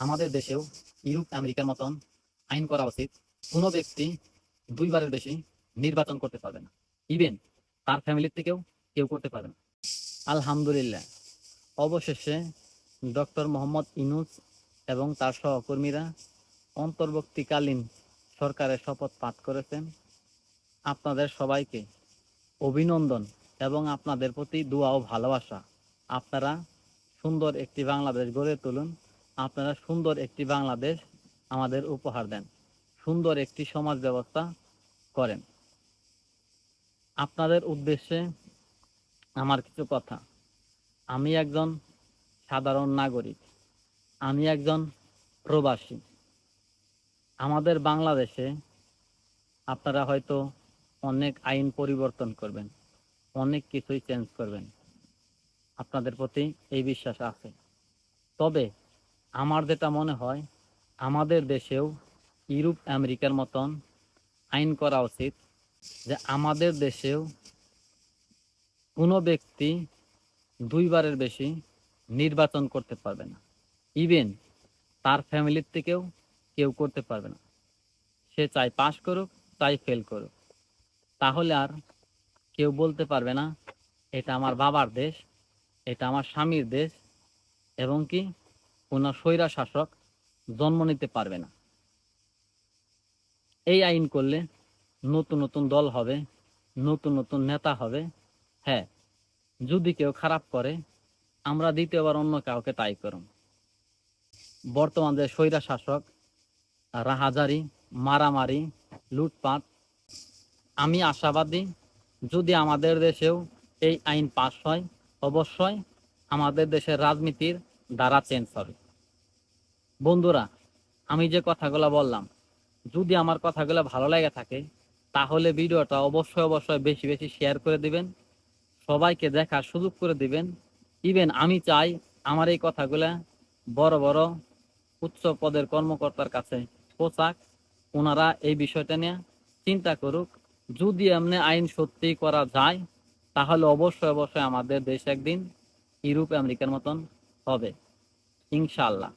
আমাদের দেশেও ইউরোপ, আমেরিকার মতন আইন করা উচিত। কোনো ব্যক্তি দুইবারের বেশি নির্বাচন করতে পারবে না। ইভেন তার ফ্যামিলির থেকেও কেউ করতে পারবে না। আলহামদুলিল্লাহ। অবশেষে ডক্টর মোহাম্মদ ইনুস এবং তার সহকর্মীরা অন্তর্বর্তীকালীন সরকারের শপথ পাঠ করেছেন। আপনাদের সবাইকে অভিনন্দন এবং আপনাদের প্রতি দোয়া ও ভালোবাসা। আপনারা সুন্দর একটি বাংলাদেশ গড়ে তুলুন। আপনারা সুন্দর একটি বাংলাদেশ আমাদের উপহার দেন। সুন্দর একটি সমাজ ব্যবস্থা করেন। আপনাদের উদ্দেশ্যে আমার কিছু কথা। আমি একজন সাধারণ নাগরিক। আমি একজন প্রবাসী। আমাদের বাংলাদেশে আপনারা হয়তো অনেক আইন পরিবর্তন করবেন, অনেক কিছুই চেঞ্জ করবেন। আপনাদের প্রতি এই বিশ্বাস আছে। তবে আমার যেটা মনে হয়, আমাদের দেশেও ইউরোপ, আমেরিকার মতন আইন করা উচিত যে আমাদের দেশেও কোনো ব্যক্তি দুইবারের বেশি নির্বাচন করতে পারবে না। ইভেন তার ফ্যামিলির থেকেও কেউ করতে পারবে না। সে চাই পাশ করুক, চাই ফেল করুক। তাহলে আর কেউ বলতে পারবে না, এটা আমার বাবার দেশ, এটা আমার স্বামীর দেশ, এবং কি কোনো স্বৈরা শাসক জন্ম নিতে পারবে না। এই আইন করলে নতুন নতুন দল হবে, নতুন নতুন নেতা হবে। হ্যাঁ যদি কেউ খারাপ করে, আমরা দ্বিতীয়বার অন্য কাউকে তাই করুন বর্তমান যে স্বৈরা শাসক, রাহাজারি, মারামারি, লুটপাট, আমি আশাবাদী যদি আমাদের দেশেও এই আইন পাশ হয়, অবশ্যই আমাদের দেশের রাজনীতির দ্বারা চেঞ্জ হবে। বন্ধুরা, আমি যে কথাগুলো বললাম, যদি আমার কথাগুলো ভালো লাগে থাকে, তাহলে ভিডিওটা অবশ্যই অবশ্যই বেশি বেশি শেয়ার করে দিবেন, সবাইকে দেখার সুযোগ করে দিবেন। ইভেন আমি চাই আমার এই কথাগুলো বড় বড় উচ্চ পদের কর্মকর্তার কাছে পোশাক ওনারা এই বিষয়টা নিয়ে চিন্তা করুক। যদি এমনি আইন সত্যি করা যায়, তাহলে অবশ্যই অবশ্যই আমাদের দেশ একদিন ইউরোপ আমেরিকার মতন হবে ইনশাআল্লাহ।